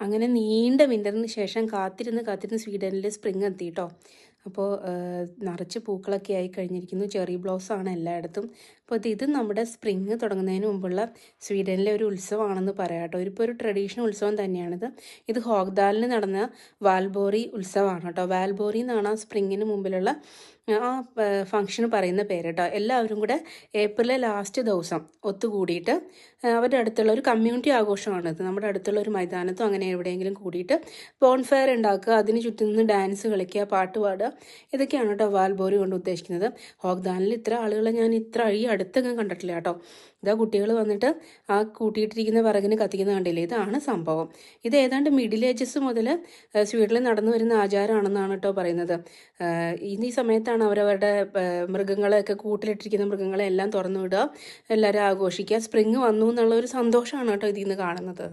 അങ്ങനെ നീണ്ട വിന്ററിന് ശേഷം കാത്തിരുന്ന് കാത്തിരുന്ന് സ്വീഡനിൽ സ്പ്രിങ് എത്തി കേട്ടോ അപ്പോൾ നിറച്ച് പൂക്കളൊക്കെ ആയി കഴിഞ്ഞിരിക്കുന്നു. ചെറി ബ്ലൗസാണ് എല്ലായിടത്തും. അപ്പോൾ ഇത് നമ്മുടെ സ്പ്രിങ് തുടങ്ങുന്നതിന് മുമ്പുള്ള സ്വീഡനിലെ ഒരു ഉത്സവമാണെന്ന് പറയാം കേട്ടോ. ഇപ്പോൾ ഒരു ട്രഡീഷണൽ ഉത്സവം തന്നെയാണിത്. ഇത് ഹോഗ്ദാലിൽ നടന്ന വാൽബോറി ഉത്സവമാണ് കേട്ടോ. വാൽബോറി എന്നാണ് ആ സ്പ്രിങ്ങിന് മുമ്പിലുള്ള ആ ഫംഗ്ഷന് പറയുന്ന പേര് കേട്ടോ. എല്ലാവരും കൂടെ ഏപ്രിലെ ലാസ്റ്റ് ദിവസം ഒത്തുകൂടിയിട്ട് അവരുടെ അടുത്തുള്ള ഒരു കമ്മ്യൂണിറ്റി ആഘോഷമാണിത് നമ്മുടെ അടുത്തുള്ള ഒരു മൈതാനത്തോ അങ്ങനെ എവിടെയെങ്കിലും കൂടിയിട്ട് ബോൺഫയർ ഉണ്ടാക്കുക അതിന് ചുറ്റും നിന്ന് ഡാൻസ് കളിക്കുക പാട്ട് പാടുക. ഇതൊക്കെയാണ് കേട്ടോ വാൽബോറി കൊണ്ട് ഉദ്ദേശിക്കുന്നത്. ഹോഗ്ദാനിൽ ഇത്ര ആളുകളെ ഞാൻ ഇത്ര ഈ അടുത്തൊന്നും കണ്ടിട്ടില്ല കേട്ടോ. ഇതാ കുട്ടികൾ വന്നിട്ട് ആ കൂട്ടിയിട്ടിരിക്കുന്ന വിറകിന് കത്തിക്കുന്ന കണ്ടില്ലേ? ഇതാണ് സംഭവം. ഇത് ഏതാണ്ട് മിഡിൽ ഏജസ് മുതൽ സ്വീഡിൽ നടന്നു വരുന്ന ആചാരമാണെന്നാണ് കേട്ടോ പറയുന്നത്. ഈ സമയത്താണ് അവരവരുടെ മൃഗങ്ങളെയൊക്കെ കൂട്ടിലിട്ടിരിക്കുന്ന മൃഗങ്ങളെ എല്ലാം തുറന്നു വിടുക എല്ലാവരും ആഘോഷിക്കുക. സ്പ്രിങ് വന്നു എന്നുള്ള ഒരു സന്തോഷമാണ് കേട്ടോ ഇതിൽ നിന്ന് കാണുന്നത്.